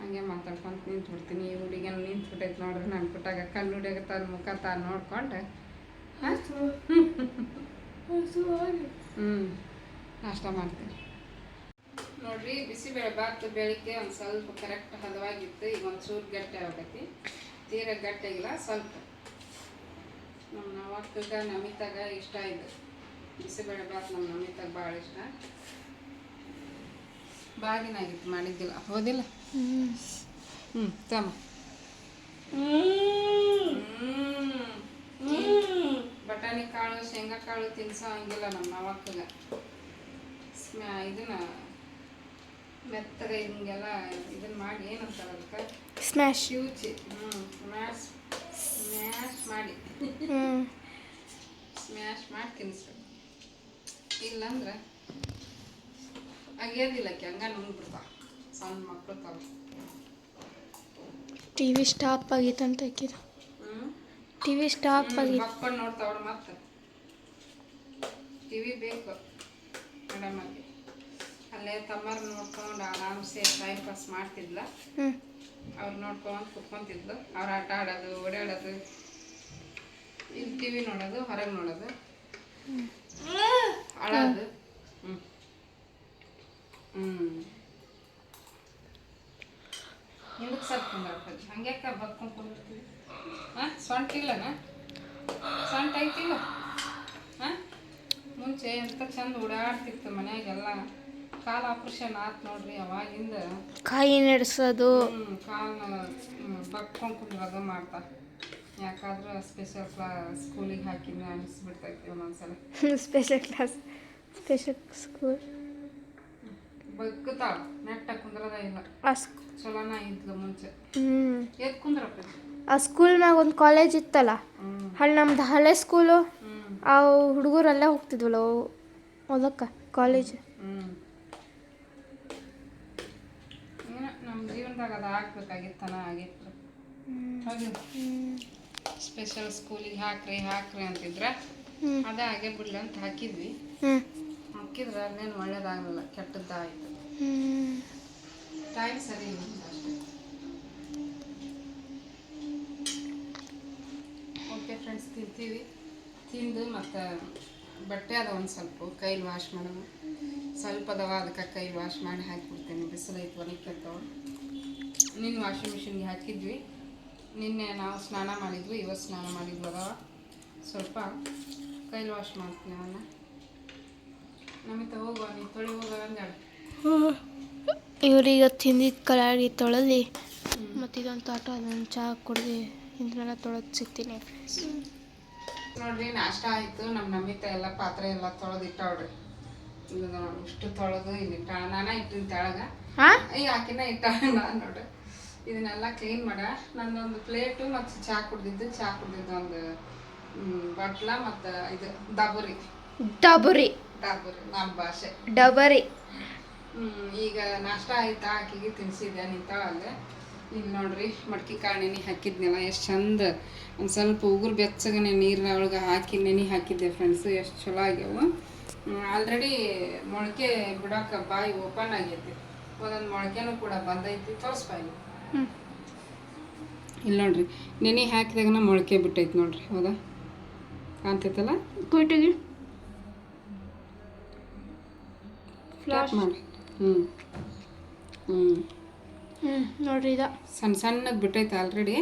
ಹಂಗೆ ಮಾತಾಡ್ಕೊಂತ ನಿಂತು ಬಿಡ್ತೀನಿ ಈ ಹುಡುಗಿನ ನಿಂತು ಬಿಟ್ಟೈತೆ ನೋಡ್ರಿ. ನನ್ನ ಪುಟ್ಟಾಗ ಕಣ್ಣು ಹುಡುಗ ತನ್ನ ಮುಖ ತಾನು ನೋಡ್ಕೊಂಡು. ಹ್ಞೂ ನಾಷ್ಟ ಮಾಡ್ತೀನಿ. ನೋಡ್ರಿ ಬಿಸಿಬೇಳೆ ಬಾತ್ ಬೆಳಿಗ್ಗೆ ಒಂದು ಸ್ವಲ್ಪ ಕರೆಕ್ಟ್ ಹದವಾಗಿತ್ತು. ಈಗ ಒಂದು ಚೂರು ಗಟ್ಟಿ ಆಗೈತಿ ತೀರ ಗಟ್ಟಿಗಿಲ್ಲ ಸ್ವಲ್ಪ. ನಮ್ಮ ನವಕ್ಕಗ ನಮಿತಾಗ ಇಷ್ಟ ಇದು. ಬಿಸಿಬೇಳೆ ಬಾತ್ ನಮ್ಮ ನಮಿತಾಗ ಭಾಳ ಇಷ್ಟ. ಆಗಿತ್ತು, ಮಾಡಿದ್ದಿಲ್ಲ. ಹೋದಿಲ್ಲ? ಹ್ಞೂ ತಮ್ಮ. ಬಟಾಣಿ ಕಾಳು, ಶೇಂಗಾ ಕಾಳು ತಿನ್ಸೋ ಹಂಗಿಲ್ಲ ನಮ್ಮ ನವಕ್ಕಗ ಇದನ್ನ ಮೆತ್ತಗೆ ಹಿಂಗೆಲ್ಲ ಇದನ್ನ ಮಾಡಿ ಏನಂತಾರೆ ಅದಕ್ಕೆ? ಸ್ಮ್ಯಾಶ್ ಶಿವುಚಿ ಹ್ಞೂ ಸ್ಮ್ಯಾಶ್ ಸ್ಮ್ಯಾಶ್ ಮಾಡಿ. ಸ್ಮ್ಯಾಶ್ ಮಾಡಿ ತಿನ್ನಿಸ್ಬೇಕು ಇಲ್ಲಂದ್ರೆ ಅಗ್ಯೋದಿಲ್ಲಕ್ಕೆ ಹಂಗ ನುಂಗ್ಬಿಡ್ತಾ ಸಣ್ಣ ಮಕ್ಕಳು ತಾವು. ಟಿ ವಿ ಸ್ಟಾಪ್ ಆಗಿತ್ತು ಅಂತ ಹಾಕಿದ ಟಿ ವಿ ಸ್ಟಾಪ್ ಆಗಿ ಮಕ್ಕಳು ನೋಡ್ತಾವ್ರ ಮತ್ತೆ. ಟಿವಿ ಬೇಕು. ಮೇಡಮಲ್ಲಿ ಅಲ್ಲೇ ತಮ್ಮರ್ ನೋಡ್ಕೊಂಡು ಆರಾಮ್ಸೆ ಟೈಮ್ ಪಾಸ್ ಮಾಡ್ತಿದ್ಲ. ಅವ್ರು ನೋಡ್ಕೊಂಡು ಕುತ್ಕೊಂತಿದ್ಲು. ಅವ್ರ ಆಟ ಆಡೋದು ಓಡಾಡೋದು ಇಲ್ಲಿ ಟಿವಿ ನೋಡೋದು ಹೊರಗೆ ನೋಡೋದು. ಅಳೋದು ಹ್ಞೂ ಹ್ಞೂ ಹಿಂದಕ್ಕೆ ಹಂಗ್ಯಾಕ ಬಕ್ಕೊಂಡು ಕುಂದಿರ್ತೀವಿ ಹಾಂ? ಸೊಂಟ ಇಲ್ಲನ? ಸೊಂಟ ಐತಿಲ್ಲ? ಹಾಂ? ಮುಂಚೆ ಎಂತ ಚಂದ ಓಡಾಡ್ತಿತ್ತು ಮನ್ಯಾಗೆಲ್ಲ. ಕಾಲು ಆಪ್ರೇಷನ್ ಆತ್ ನೋಡ್ರಿ ಅವಾಗಿಂದ. ಕಾಯಿ ನಡೆಸೋದು ಕಾಲು ಬಕ್ಕೊಂಡು ಕುಂದ್ರದು ಮಾಡ್ತಾ. ಯಾಕಾದ್ರೆ ಸ್ಪೆಷಲ್ ಕ್ಲಾಸ್ ಸ್ಕೂಲಿಗೆ ಹಾಕಿದ್ವಿ ಅನಿಸ್ಬಿಡ್ತೈತಿ ಒಂದೊಂದ್ಸಲ ಸ್ಪೆಷಲ್ ಕ್ಲಾಸ್ ಸ್ಪೆಷಲ್ ಸ್ಕೂಲ್ ಬಗ್ಗುತ್ತಾಳ ನೆಟ್ಟ ಕುಂದ್ರದ ಇಲ್ಲ. ಚಲೋನ ಇದ್ಲು ಮುಂಚೆ. ಎದ್ ಕುಂದ್ರಪ್ಪ? ಆ ಸ್ಕೂಲ್ನಾಗ ಒಂದು ಕಾಲೇಜ್ ಇತ್ತಲ್ಲ? ಹಳ್ಳಿ ನಮ್ದು ಹಳೆ ಸ್ಕೂಲು ಆ ಹುಡುಗರೆಲ್ಲ ಹೋಗ್ತಿದ್ವಲ್ಲ ಓದಕ್ಕೆ ಕಾಲೇಜ್ ಹ್ಮ್ ಏನೋ ಜೀವನದಾಗ ಅದು ಹಾಕ್ಬೇಕಾಗಿತ್ತನ ಆಗಿತ್ತು. ಹೌದು. ಸ್ಪೆಷಲ್ ಸ್ಕೂಲಿಗೆ ಹಾಕ್ರಿ ಹಾಕ್ರಿ ಅಂತಿದ್ರ ಅದೇ ಹಾಗೆ ಬಿಡ್ಲಿ ಅಂತ ಹಾಕಿದ್ವಿ. ಹಾಕಿದ್ರ ಒಳ್ಳೇದಾಗಲ್ಲ ಒಳ್ಳೇದಾಗಲಿಲ್ಲ ಕೆಟ್ಟದ್ದಾಯಿತು ಟೈಮ್ ಸರಿ ಇಲ್ಲ ಓಕೆ ಫ್ರೆಂಡ್ಸ್ ತಿಂತೀವಿ. ತಿಂದು ಮತ್ತು ಬಟ್ಟೆ ಅದ ಒಂದು ಸ್ವಲ್ಪ ಕೈಲಿ ವಾಶ್ ಮಾಡೋದು. ಸ್ವಲ್ಪ ಅದಾವ ಅದಕ್ಕೆ ಕೈ ವಾಶ್ ಮಾಡಿ ಹಾಕಿಬಿಡ್ತೀನಿ ಬಿಸಿಲೈತು ಒಣಗ್ತಿರ್ತಾವ ನಿನ್ನೆ ವಾಷಿಂಗ್ ಮಿಷಿನ್ಗೆ ಹಾಕಿದ್ವಿ. ನಿನ್ನೆ ನಾವು ಸ್ನಾನ ಮಾಡಿದ್ವಿ ಇವತ್ತು ಸ್ನಾನ ಮಾಡಿದ್ವಿ ಅದಾವ. ಸ್ವಲ್ಪ ಕೈಲಿ ವಾಶ್ ಮಾಡ್ತೀನಿ ಅವನ್ನ. ನಮಿತ ಹೋಗುವ ನೀ ತೊಳಿ ಅಂದಾಳೆ ಇವ್ರೀಗ ತಿಂದಿದ್ದ ಕಲಾಗಿ ತೊಳೆದು ಮತ್ತು ಇದೊಂದು ತೋಟ ಅದೊಂದು ಚಹಾ ಕುಡಿದು ಇದನ್ನೆಲ್ಲ ತೊಳೆದು ಸಿಗ್ತೀನಿ. ನೋಡ್ರಿ ನಾಷ್ಟ ಆಯಿತು. ನಮ್ಮ ನಮಿತ ಎಲ್ಲ ಪಾತ್ರೆ ಎಲ್ಲ ತೊಳೆದು ಇಟ್ಟವ್ರಿ. ಇಷ್ಟು ತೊಳೆದು ಇಲ್ಲಿ ಇಟ್ಟಾಳ ನಾನ ಇಟ್ಟಿನ ತೆಳಗ. ಈ ಆಕಿನ ಇಟ್ಟಾಳ ನಾನು ನೋಡ್ರಿ ಇದನ್ನೆಲ್ಲ ಕ್ಲೀನ್ ಮಾಡ. ನಂದೊಂದು ಪ್ಲೇಟು ಮತ್ತು ಚಹಾ ಕುಡ್ದಿದ್ದು ಚಹಾ ಕುಡ್ದಿದ್ದು ಒಂದು ಬಟ್ಲ ಮತ್ತು ಇದು ಡಬರಿ. ಡಬರಿ. ಡಬರಿ ನಮ್ಮ ಭಾಷೆ. ಡಬರಿ. ಈಗ ನಾಷ್ಟ ಆಯ್ತಾ? ಆಕಿಗೆ ತಿನ್ಸಿದ್ದೆ ನಿಂತಾಳಲ್ಲೇ. ಇಲ್ಲಿ ನೋಡ್ರಿ ಮಡ್ಕಿ ಕಾಳು ನೆನೆ ಹಾಕಿದ್ನಲ್ಲ ಎಷ್ಟು ಚಂದ. ಒಂದು ಸ್ವಲ್ಪ ಉಗುರು ಬೆಚ್ಚಗನೆ ನೀರಿನ ಒಳಗೆ ಹಾಕಿ ನೆನೆ ಹಾಕಿದ್ದೆ ಫ್ರೆಂಡ್ಸು ಎಷ್ಟು ಚಲೋ ಆಗ್ಯಾವು. ಆಲ್ರೆಡಿ ಮೊಳಕೆ ಬಿಡೋಕೆ ಬಾಯಿ ಓಪನ್ ಆಗೈತಿ. ಒಂದೊಂದು ಮೊಳಕೆನೂ ಕೂಡ ಬಂದೈತಿ ತೋರಿಸ್ಬಾಯಿ ಇಲ್ಲಿ ನೋಡ್ರಿ ನೆನೆ ಹಾಕಿದಾಗನ ಮೊಳಕೆ ಬಿಟ್ಟೈತೆ ನೋಡ್ರಿ ಹೌದಾ? ಕಾಣ್ತೈತಲ್ಲ? ಕೊಟ್ಟಿಗೆ. ಫ್ಲಾಶ್ ಮಾಡಿ. ಹ್ಞೂ ಹ್ಞೂ ಹ್ಞೂ ನೋಡ್ರಿ ಇದ. ಸಣ್ಣ ಸಣ್ಣಗೆ ಬಿಟ್ಟೈತೆ ಆಲ್ರೆಡಿ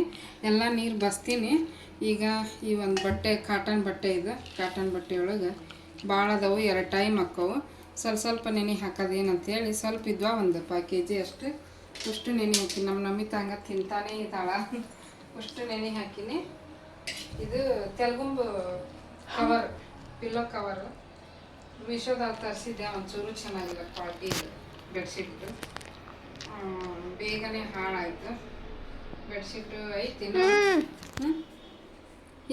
ಎಲ್ಲ ನೀರು ಬಸ್ತೀನಿ. ಈಗ ಈ ಒಂದು ಬಟ್ಟೆ ಕಾಟನ್ ಬಟ್ಟೆ ಇದು ಕಾಟನ್ ಬಟ್ಟೆ ಒಳಗೆ ಭಾಳ ಅದಾವು ಎರಡು ಟೈಮ್ ಹಾಕವು. ಸ್ವಲ್ಪ ಸ್ವಲ್ಪ ನೆನೆ ಹಾಕೋದೇನಂತೇಳಿ ಸ್ವಲ್ಪ ಇದ್ವಾ ಒಂದು ಪಾ ಕೆ ಜಿ ಅಷ್ಟು. ಅಷ್ಟು ನೆನೆ ಹಾಕಿ ನಮ್ಮ ನಮಿತ ಹಂಗೆ ತಿಂತಾನೆ ಇದ್ದಾಳ. ಅಷ್ಟು ನೆನೆ ಹಾಕಿನಿ. ಇದು ತೆಲುಗುಂಬು ಕವರ್ ಪಿಲ್ಲೋ ಕವರು ಮೀಶೋದಾಗ ತರಿಸಿದ್ದೆ ಒಂಚೂರು ಚೆನ್ನಾಗಿಲ್ಲ ಕ್ವಾಲಿಟಿ ಬೆಡ್ಶೀಟ್ ಬೇಗನೆ ಹಾಳಾಯಿತು. ಬೆಡ್ಶೀಟು ಐತಿ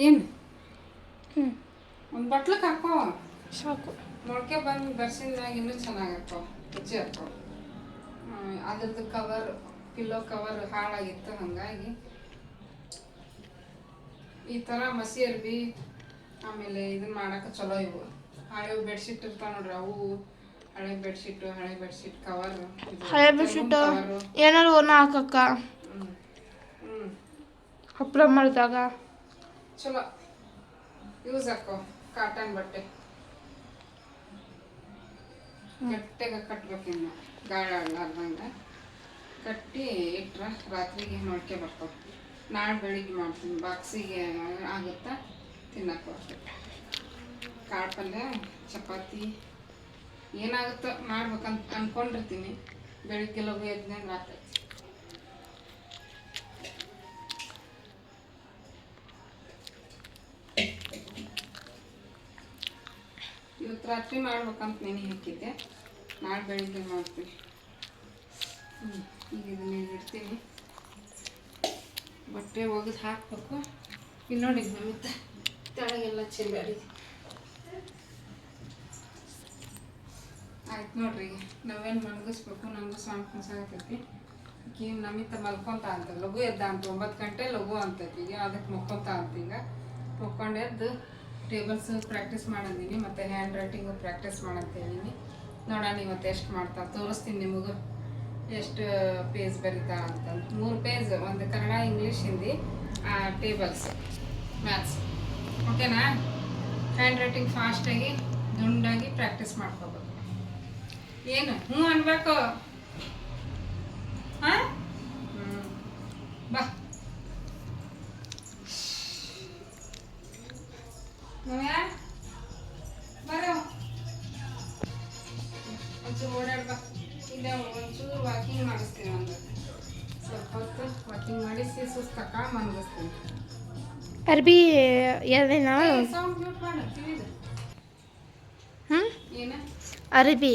ಏನು? ಒಂದು ಬಟ್ಲಕ್ಕೆ ಹಾಕೋ ಸಾಕು. ಮೊಳಕೆ ಬಂದು ಬರ್ಸಿದಾಗ ಇನ್ನೂ ಚೆನ್ನಾಗಿ ಹಾಕೋ ಹೆಚ್ಚು ಹಾಕೋ ಅದ್ರದ್ದು ಕವರ್ ಪಿಲ್ಲೋ ಕವರ್ ಹಾಳಾಗಿತ್ತು ಹಾಗಾಗಿ. ಈ ಥರ ಮಸಿ ಅರ್ಬಿ ಆಮೇಲೆ ಇದನ್ನ ಮಾಡಕ್ಕೆ ಚಲೋ ಇವು. ಹಳೆ ಬೆಡ್ಶೀಟ್ ಇರ್ತಾವ ನೋಡ್ರಿ ಅವು ಹಳೆ ಬೆಡ್ಶೀಟ್ ಹಳೆ ಬೆಡ್ಶೀಟ್ ಕವರ್ ಹಳೆ ಬೆಡ್ಶೀಟ್ ಏನಾದ್ರು ಒಣ ಹಾಕಕ್ಕ? ಹಪ್ಪಳ ಮಾಡಿದಾಗ? ಚಲೋ. ಯೂಸ್ ಹಾಕೋ ಕಾಟನ್ ಬಟ್ಟೆ. ಗಟ್ಟಿಗೆ ಕಟ್ಬೇಕಿನ್ನು ಗಾಳ ಆಡ್ಲಾರ್ದಂಗೆ ಕಟ್ಟಿ ಇಟ್ರೆ ರಾತ್ರಿಗೆ ಮೊಳಕೆ ಬರ್ತಾವೆ. ನಾಳೆ ಬೆಳಿಗ್ಗೆ ಮಾಡ್ತೀನಿ. ಬಾಕ್ಸಿಗೆ ಆಗುತ್ತಾ? ತಿನ್ನಕ್ಕೆ ಬರ್ತದೆ ಕಾಳು ಪಲ್ಯ ಚಪಾತಿ. ಏನಾಗುತ್ತೋ ಮಾಡ್ಬೇಕಂತ ಅನ್ಕೊಂಡಿರ್ತೀನಿ. ಬೆಳಿಗ್ಗೆ ಲಘು ಎದ್ನೆ ರಾತ್ರಿ ರಾತ್ರಿ ಮಾಡ್ಬೇಕಂತ ನೆನೆ ಹಾಕಿದ್ದೆ. ನಾಳೆ ಬೆಳಿಗ್ಗೆ ಮಾಡ್ತೀನಿ. ಹ್ಞೂ ಈಗ ಇದನ್ನ ಇಡ್ತೀನಿ. ಬಟ್ಟೆ ಒಗೆದು ಹಾಕ್ಬೇಕು. ಇಲ್ಲಿ ನೋಡಿ ನಮಗೆ ತೆಳಗೆಲ್ಲ ಚೆಲ್ಲಾಡಿ ಆಯ್ತು ನೋಡ್ರಿ ನಾವೇನು ಮಲಗಿಸ್ಬೇಕು? ನಮಗೂ ಸ್ವಾಮಿ ಕುನ್ಸಾಗತೈತಿ ಈಗ ನಮಿತ ಮಲ್ಕೊಂತ ಅಂತ. ಲಘು ಎದ್ದ ಅಂತ. ಒಂಬತ್ತು ಗಂಟೆ ಲಘು ಅಂತೈತಿ. ಈಗ ಅದಕ್ಕೆ ಮಕ್ಕೊಂತ ಅಂತ ಈಗ. ಮಕ್ಕೊಂಡು ಎದ್ದು ಟೇಬಲ್ಸ್ ಪ್ರಾಕ್ಟೀಸ್ ಮಾಡಂದೀನಿ ಮತ್ತು ಹ್ಯಾಂಡ್ ರೈಟಿಂಗು ಪ್ರಾಕ್ಟೀಸ್ ಮಾಡಂತೇಳೀನಿ ನೋಡೋಣ ಇವತ್ತು ಎಷ್ಟು ಮಾಡ್ತಾ, ತೋರಿಸ್ತೀನಿ ನಿಮಗೂ ಎಷ್ಟು ಪೇಜ್ ಬರೀತಾ ಅಂತ. ಮೂರು ಪೇಜ್, ಒಂದು Kannada, English, Hindi tables, maths. ಓಕೆನಾ? ಹ್ಯಾಂಡ್ ರೈಟಿಂಗ್ ಫಾಸ್ಟಾಗಿ, ದುಂಡಾಗಿ ಪ್ರಾಕ್ಟೀಸ್ ಮಾಡ್ಕೋಬೇಕು. ಏನು? ಹ್ಞೂ ಅನ್ಬೇಕು. ಒಂಚೂರು ಓಡಾಡ್ ಬಾ ಈಗ ಒಂಚೂರು ವಾಕಿಂಗ್ ಮಾಡಿಸ್ತೀನಿ ಒಂದು. ಸ್ವಲ್ಪ ಹೊತ್ತು ವಾಕಿಂಗ್ ಮಾಡಿಸಿ ಸುಸ್ತಕ್ಕ ಮನಗಿಸ್ತೀನಿ ಅರ್ಬಿ ಅರ್ಬಿ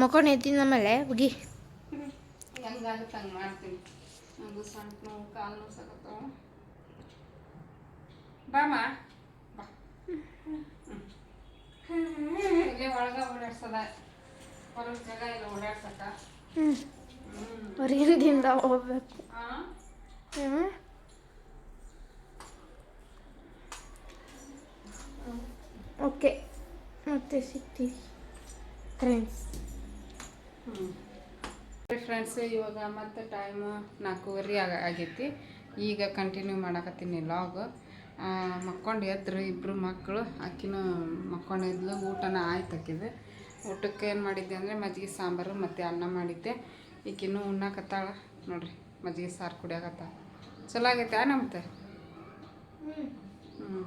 ಮಕ್ಕೊಂಡು ಎದ್ದಿನ ಮೇಲೆ ಹುಗಿ. ಹೆಂಗಾಗುತ್ತೆ ಹಂಗೆ ಮಾಡ್ತೀನಿ. ನಂಗೂ ಸಣ್ಣ ನೋವು ಕಾಲು ನೋವು ಸಾಕತ್ತಾವ. ಬಾಮ ಬಾ ಇಲ್ಲೇ ಓಡಾಡ್ಸದ ಹೊರಗೆ ಜಾಗ ಇಲ್ಲ ಓಡಾಡ್ಸಕ್ಕ. ಹ್ಞೂ ಹ್ಞೂ ಹೊರಗಿಂದ ಹೋಗ್ಬೇಕು. ಹ್ಞೂ ಓಕೆ. ಮತ್ತೆ ಸಿಗ್ತೀವಿ ಫ್ರೆಂಡ್ಸ್ ಫ್ರೆಂಡ್ಸ್ ಇವಾಗ ಮತ್ತೆ ಟೈಮು ನಾಲ್ಕೂವರೆ ಆಗ ಆಗೈತಿ. ಈಗ ಕಂಟಿನ್ಯೂ ಮಾಡಕತ್ತೀನಿ ಲಾಗ್ ಮಕ್ಕೊಂಡು ಎದ್ರು ಇಬ್ಬರು ಮಕ್ಕಳು ಆಕಿನೂ ಮಕ್ಕೊಂಡು ಎದ್ಲು ಊಟನ ಆಯ್ತು ಆಕಿದು ಊಟಕ್ಕೆ ಏನು ಮಾಡಿದ್ದೆ ಅಂದರೆ ಮಜ್ಜಿಗೆ ಸಾಂಬಾರು ಮತ್ತು ಅನ್ನ ಮಾಡಿದ್ದೆ. ಈಕಿನ್ನೂ ಉಣ್ಣಾಕತ್ತಾಳ ನೋಡ್ರಿ, ಮಜ್ಜಿಗೆ ಸಾರು ಕುಡಿಯಾಕತ್ತಾಳ ಚಲೋ ಆಗೈತೆ ನಮ್ತೆ ಹ್ಞೂ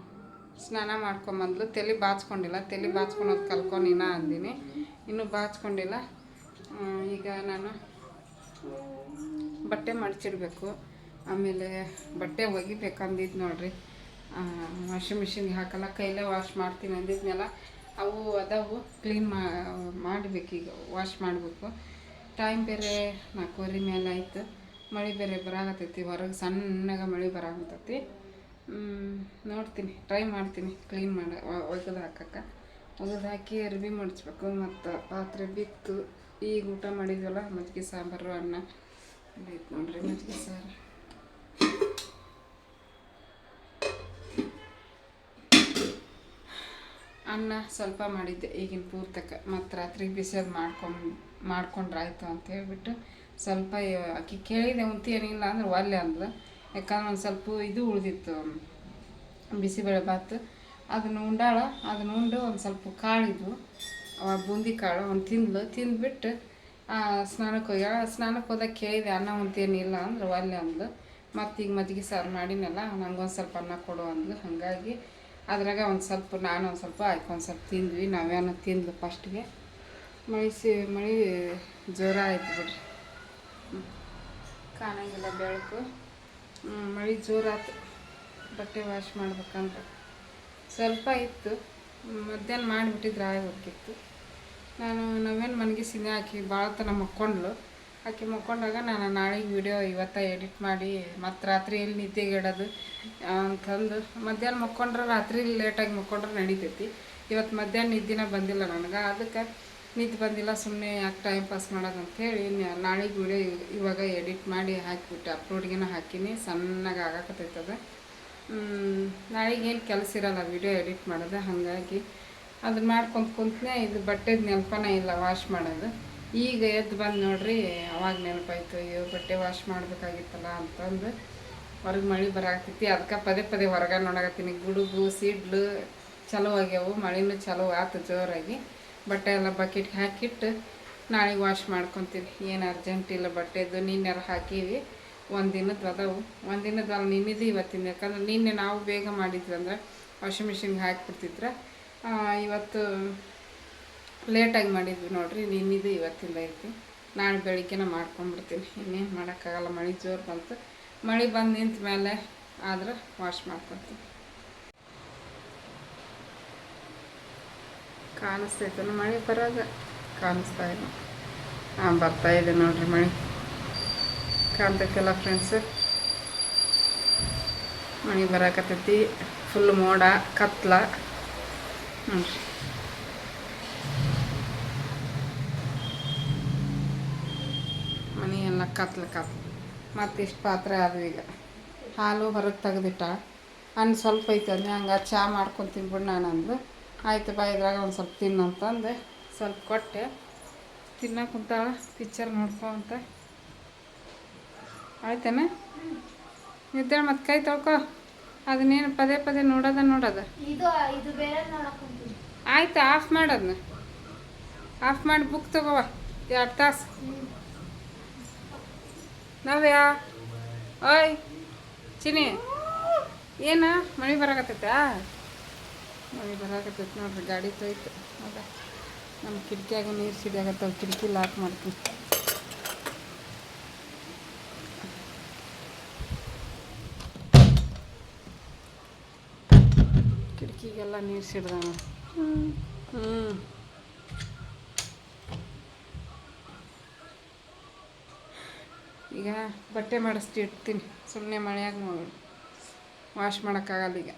ಸ್ನಾನ ಮಾಡ್ಕೊಂಬಂದ್ಲು, ತಲೆ ಬಾಚ್ಕೊಂಡಿಲ್ಲ, ತಲೆ ಬಾಚ್ಕೊಳೋದು ಕಲ್ಕೊಂಡಿನ ಅಂದಿನಿ. ಇನ್ನೂ ಬಾಚ್ಕೊಂಡಿಲ್ಲ. ಈಗ ನಾನು ಬಟ್ಟೆ ಮಡಚಿಡ್ಬೇಕು. ಆಮೇಲೆ ಬಟ್ಟೆ ಒಗಿಬೇಕಂದಿದ್ದು ನೋಡ್ರಿ. ವಾಷಿಂಗ್ ಮಿಷಿನ್ಗೆ ಹಾಕಲ್ಲ, ಕೈಲೇ ವಾಶ್ ಮಾಡ್ತೀನಿ ಅಂದಿದ್ನೆಲ್ಲ. ಅವು ಅದಾವು ಕ್ಲೀನ್ ಮಾಡಬೇಕು ಈಗ ವಾಶ್ ಮಾಡಬೇಕು. ಟೈಮ್ ಬೇರೆ ನಾಲ್ಕೂವರೆ ಮೇಲೆ ಆಯಿತು. ಮಳೆ ಬೇರೆ ಬರಾಕತ್ತೈತಿ, ಹೊರಗೆ ಸಣ್ಣಗೆ ಮಳೆ ಬರಾಕತ್ತೈತಿ. ನೋಡ್ತೀನಿ ಟ್ರೈ ಮಾಡ್ತೀನಿ ಕ್ಲೀನ್ ಮಾಡಿ ಒಗೆದು ಹಾಕಕ್ಕೆ. ಒಗೆದು ಹಾಕಿ ಅರ್ಬಿ ಮುಡಿಸ್ಬೇಕು, ಮತ್ತು ಪಾತ್ರೆ ಬಿತ್ತು. ಈಗ ಊಟ ಮಾಡಿದ್ವಲ್ಲ, ಮಜ್ಜಿಗೆ ಸಾಂಬಾರು, ಅನ್ನ. ನೋಡ್ರಿ ಮಜ್ಜಿಗೆ ಸಾರು. ಅನ್ನ ಸ್ವಲ್ಪ ಮಾಡಿದ್ದೆ ಈಗಿನ ಪೂರ್ತಕ. ಮತ್ತು ರಾತ್ರಿ ಬಿಸಿದು ಮಾಡ್ಕೊಂಡು, ಮಾಡ್ಕೊಂಡ್ರಾಯ್ತು ಅಂತ ಹೇಳ್ಬಿಟ್ಟು ಸ್ವಲ್ಪ ಅಕ್ಕಿ ಕೇಳಿದೆ, ಉಂತಿ ಏನಿಲ್ಲ ಅಂದ್ರೆ ಒಲ್ಲೆ ಅಂದ್ಲು. ಯಾಕಂದ್ರೆ ಒಂದು ಸ್ವಲ್ಪ ಇದು ಉಳಿದಿತ್ತು, ಬಿಸಿಬೇಳೆ ಭಾತ್ ಅದನ್ನ ಉಂಡಾಳ, ಅದನ್ನ ಉಂಡು ಒಂದು ಸ್ವಲ್ಪ ಕಾಳಿದ್ವು ಬೂಂದಿ ಕಾಳು ಒಂದು ತಿಂದ್ಲು. ತಿಂದ್ಬಿಟ್ಟು ಸ್ನಾನಕ್ಕೆ ಹೋಗ್ಯಾಳ. ಸ್ನಾನಕ್ಕೆ ಹೋದಾಗ ಕೇಳಿದೆ, ಅನ್ನ ಉಂತೇನಿಲ್ಲ ಅಂದ್ರೆ ಒಲ್ಲೆ ಅಂದ್ಲು. ಮತ್ತು ಈಗ ಮಜ್ಜಿಗೆ ಸಾರು ಮಾಡಿನಲ್ಲ, ನಂಗೊಂದು ಸ್ವಲ್ಪ ಅನ್ನ ಕೊಡು ಅಂದ್ಲು. ಹಾಗಾಗಿ ಅದ್ರಾಗ ಒಂದು ಸ್ವಲ್ಪ ನಾನು ಒಂದು ಸ್ವಲ್ಪ ಒಂದು ಸ್ವಲ್ಪ ತಿಂದ್ವಿ. ನಾವೇನೋ ತಿಂದ್ಲು ಫಸ್ಟ್ಗೆ ಮಳೆ ಸಿ ಮಳೆ ಜೋರ ಆಯ್ತು ಬಿಡ್ರಿ. ಕಾಣಂಗಿಲ್ಲ ಬೆಳಕು. ಮಳೆ ಜೋರಾತು ಬಟ್ಟೆ ವಾಶ್ ಮಾಡ್ಬೇಕಂದ್ರೆ ಸ್ವಲ್ಪ ಇತ್ತು. ಮಧ್ಯಾಹ್ನ ಮಾಡಿಬಿಟ್ಟಿದ್ರೆ ಆಗಿ ಹೋಗಿತ್ತು ನಾನು ನಾವೇನು ಮನೆಗೆ ಸಿನಿ ಹಾಕಿ ಭಾಳ ತನ ಮಕ್ಕೊಂಡ್ಲು. ಆಕೆ ಮಕ್ಕೊಂಡಾಗ ನಾನು ನಾಳೆಗೆ ವಿಡಿಯೋ ಇವತ್ತ ಎಡಿಟ್ ಮಾಡಿ ಮತ್ತು ರಾತ್ರಿ ಎಲ್ಲಿ ನಿದ್ದೆಗೆ ಇಡೋದು ಅಂತಂದು. ಮಧ್ಯಾಹ್ನ ಮುಕ್ಕೊಂಡ್ರೆ ರಾತ್ರಿ ಲೇಟಾಗಿ ಮುಕ್ಕೊಂಡ್ರೆ ನಡೀತೈತಿ. ಇವತ್ತು ಮಧ್ಯಾಹ್ನ ನಿದ್ದಿನ ಬಂದಿಲ್ಲ ನನಗೆ. ಅದಕ್ಕೆ ನಿದ್ದೆ ಬಂದಿಲ್ಲ ಸುಮ್ಮನೆ ಯಾಕೆ ಟೈಮ್ ಪಾಸ್ ಮಾಡೋದು ಅಂಥೇಳಿ ನಾಳೆಗೆ ವಿಡಿಯೋ ಇವಾಗ ಎಡಿಟ್ ಮಾಡಿ ಹಾಕಿಬಿಟ್ಟೆ ಅಪ್ಲೋಡ್ಗೆನ ಹಾಕಿನಿ. ಸಣ್ಣಗೆ ಆಗಾಕತ್ತೈತದ. ನಾಳೆಗೆ ಏನು ಕೆಲಸ ಇರಲ್ಲ ವಿಡಿಯೋ ಎಡಿಟ್ ಮಾಡೋದು. ಹಾಗಾಗಿ ಅದನ್ನ ಮಾಡ್ಕೊಂತ ಕುಂತನೇ ಇದು ಬಟ್ಟೆದು ನೆನಪನೇ ಇಲ್ಲ ವಾಶ್ ಮಾಡೋದು. ಈಗ ಎದ್ದು ಬಂದು ನೋಡ್ರಿ, ಅವಾಗ ನೆನಪಾಯ್ತು, ಅಯ್ಯೋ, ಬಟ್ಟೆ ವಾಶ್ ಮಾಡ್ಬೇಕಾಗಿತ್ತಲ್ಲ ಅಂತಂದು. ಹೊರಗೆ ಮಳೆ ಬರಾಕತ್ತೈತಿ ಅದಕ್ಕೆ ಪದೇ ಪದೇ ಹೊರಗೆ ನೋಡಕತ್ತೀನಿ. ಗುಡುಗು, ಸಿಡ್ಲು ಚಲೋ ಆಗ್ಯಾವು, ಮಳೆನೂ ಚಲೋ ಆತು ಜೋರಾಗಿ. ಬಟ್ಟೆ ಎಲ್ಲ ಬಕೆಟ್ಗೆ ಹಾಕಿಟ್ಟು ನಾಳೆಗೆ ವಾಶ್ ಮಾಡ್ಕೊತೀನಿ ಏನು ಅರ್ಜೆಂಟ್ ಇಲ್ಲ ಬಟ್ಟೆದು, ನಿನ್ನೆಲ್ಲ ಹಾಕೀವಿ. ಒಂದು ದಿನದ್ದು ಅದಾವು. ಒಂದು ದಿನದಲ್ಲ ನಿನ್ನಿದ್ದು ಇವತ್ತಿನ ಯಾಕಂದ್ರೆ ನಿನ್ನೆ ನಾವು ಬೇಗ ಮಾಡಿದ್ವಿ ಅಂದ್ರೆ ವಾಷಿಂಗ್ ಮಿಷಿನ್ಗೆ ಹಾಕಿಬಿಡ್ತಿದ್ರೆ. ಇವತ್ತು ಲೇಟಾಗಿ ಮಾಡಿದ್ವಿ ನೋಡಿರಿ ನಿನ್ನಿದು ಇವತ್ತಿಂದ ಐತಿ. ನಾಳೆ ಬೆಳಿಗ್ಗೆನ ಮಾಡ್ಕೊಂಡ್ಬಿಡ್ತೀನಿ ಇನ್ನೇನು ಮಾಡೋಕ್ಕಾಗಲ್ಲ, ಮಳೆ ಜೋರು ಬಂತು. ಮಳೆ ಬಂದು ನಿಂತ ಮೇಲೆ ಆದ್ರೆ ವಾಶ್ ಮಾಡ್ಕೊತೀನಿ. ಕಾಣಿಸ್ತೈತನ ಮಳೆ ಬರೋದ ಕಾಣಿಸ್ತಾ ಇಲ್ಲ. ಹಾಂ, ಬರ್ತಾ ಇದೆ ನೋಡ್ರಿ ಮಳೆ. ಕಾಣ್ತೈತಲ್ಲ ಫ್ರೆಂಡ್ಸ್ ಮಳೆ ಬರಕತ್ತೈತಿ. ಫುಲ್ ಮೋಡ, ಕತ್ಲ. ನೋಡ್ರಿ. ಮನೆ ಎಲ್ಲ ಕತ್ಲ ಕತ್ಲ. ಮತ್ತಿಷ್ಟು ಪಾತ್ರೆ ಅದು ಈಗ. ಹಾಲು ಹೊರಗೆ ತೆಗೆದಿಟ್ಟ. ಅನ್ನ ಸ್ವಲ್ಪ ಐತೆ ಅಂದೆ. ಹಂಗೆ ಚಹಾ ಮಾಡ್ಕೊಂಡು ತಿನ್ಬಿಡು ನಾನು ಅಂದು. ಆಯ್ತು ಬಾ ಇದ್ರಾಗ ಒಂದು ಸ್ವಲ್ಪ ತಿನ್ನು ಅಂತಂದು ಸ್ವಲ್ಪ ಕೊಟ್ಟೆ. ತಿನ್ನಕ್ಕೆ ಕುಂತಾಳ. ಪಿಕ್ಚರ್ ನೋಡ್ಕೊಂತ ಆಯ್ತೇನ? ನಿದ್ದೆ ಮತ್ತೆ ಕೈ ತೊಳ್ಕೊ. ಅದನ್ನೇನು ಪದೇ ಪದೇ ನೋಡೋದ ನೋಡೋದ. ಆಯ್ತು ಆಫ್ ಮಾಡೋದನ್ನ ಆಫ್ ಮಾಡಿ ಬುಕ್ ತಗೋವ ಎರಡು ತಾಸು. ನಾವ್ಯಾ? ಓಯ್ ಚಿನಿ ಏನ? ಮಳೆ ಬರಾಕತ್ತೈತಾ? ಮಳೆ ಬರಾಕತ್ತೈತೆ ನೋಡ್ರಿ, ಗಾಡಿ ತೊಯ್ತು. ಅದ ನಮ್ಮ ಕಿಟಕಿಯಾಗ ನೀರು ಸಿಡಿಯಾಗತ್ತವ ಕಿಟಕಿ ಲಾಕ್ ಮಾಡ್ತೀನಿ. ಕಿಟಕಿಗೆಲ್ಲ ನೀರು ಸಿಡ್ದಾನ ಹ್ಞೂ ಈಗ ಬಟ್ಟೆ ಮಾಡಿಸ್ತಿರ್ತೀನಿ ಸುಮ್ಮನೆ ಮನೆಯಾಗ ವಾಶ್ ಮಾಡೋಕ್ಕಾಗಲ್ಲ ಈಗ.